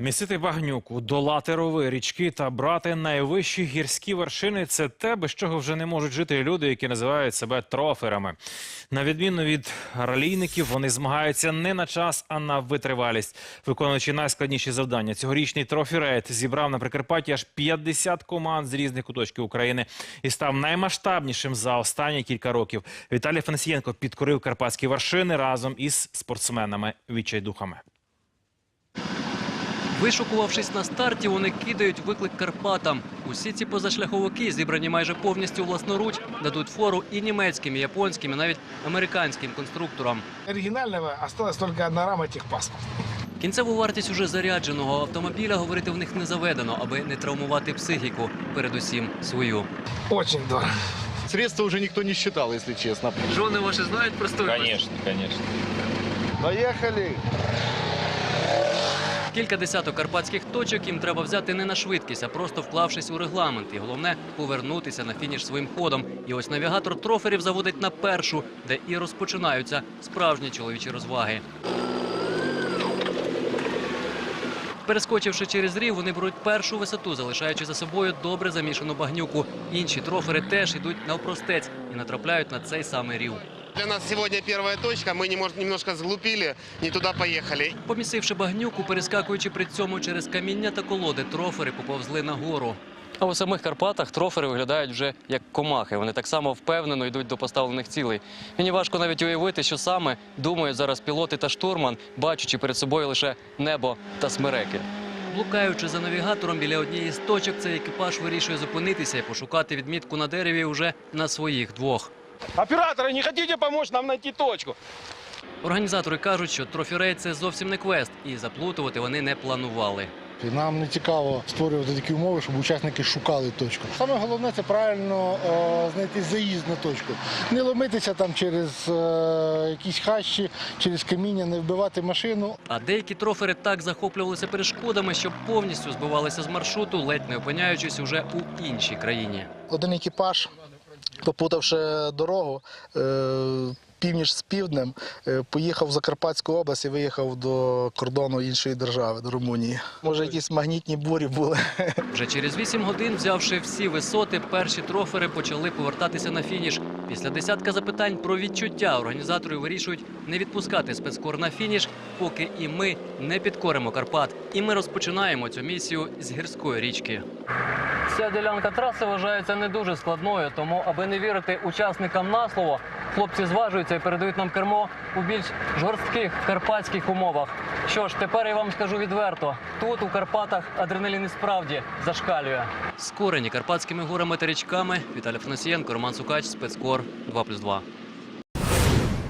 Місити багнюку, долати рови, річки та брати найвищі гірські вершини це те, без чого вже не можуть жити люди, які називають себе троферами. На відміну від ралійників, вони змагаються не на час, а на витривалість, виконуючи найскладніші завдання. Цьогорічний трофі-рейд зібрав на Прикарпатті аж 50 команд з різних куточків України і став наймасштабнішим за останні кілька років. Віталій Фанасієнко підкорив карпатські вершини разом із спортсменами відчайдухами. Вишукувавшись на старті, вони кидають виклик Карпатам. Усі ці позашляховики, зібрані майже повністю власноруч, дадуть фору і німецьким, і японським, і навіть американським конструкторам. Оригинального осталась только одна рама техпаспорт. Кінцеву вартість уже зарядженого автомобіля говорити в них не заведено, аби не травмувати психіку, передусім свою. Очень дорого. Средства уже никто не считал, если честно. Жони ваші знають про стоїмость? Конечно, конечно. Поехали! Кілька десяток карпатських точок їм треба взяти не на швидкість, а просто вклавшись у регламент. І головне повернутися на фініш своїм ходом. І ось навігатор троферів заводить на першу, де і розпочинаються справжні чоловічі розваги. Перескочивши через рів, вони беруть першу висоту, залишаючи за собою добре замішану багнюку. Інші трофери теж йдуть навпростець і натрапляють на цей самий рів. Для нас сегодня первая точка. Мы немож- немножко сглупили, не туда поехали. Помісивши багнюку, перескакуючи при цьому через каміння та колоди, трофери поповзли на гору. А у самих Карпатах трофери виглядають вже як комахи. Вони так само впевнено йдуть до поставлених цілей. Мені важко навіть уявити, що саме думають зараз пілоти та штурман, бачачи перед собою лише небо та смереки. Блукаючи за навігатором біля однієї з точок, цей екіпаж вирішує зупинитися і пошукати відмітку на дереві уже на своїх двох. Операторы, не хотите помочь нам найти точку? Організатори кажуть, що трофірейд – це зовсім не квест, і заплутувати вони не планували. І Нам не цікаво створювати такі умови, щоб учасники шукали точку. Саме головне це правильно е, знайти заїзд на точку. Не ломитися там через е, якісь хащі, через каміння, не вбивати машину. А деякі трофери так захоплювалися перешкодами, що повністю збивалися з маршруту, ледь не опиняючись уже у іншій країні. Один екіпаж, попутавши дорогу, е, північ з півднем, е, поїхав в Закарпатську область і виїхав до кордону іншої держави, до Румунії. Може, якісь магнітні бурі були. Вже через 8 годин, взявши всі висоти, перші трофери почали повертатися на фініш. Після десятка запитань про відчуття організатори вирішують не відпускати спецкор на фініш, поки і ми не підкоримо Карпат. І ми розпочинаємо цю місію з гірської річки. Ця ділянка траси вважається не дуже складною, тому, аби не вірити учасникам на слово, хлопці зважуються і передають нам кермо у більш жорстких карпатських умовах. Що ж, тепер я вам скажу відверто: тут у Карпатах адреналін і справді зашкалює. Скорені карпатськими горами та річками. Віталій Фанасієнко, Роман Сукач, спецкор 2+,2.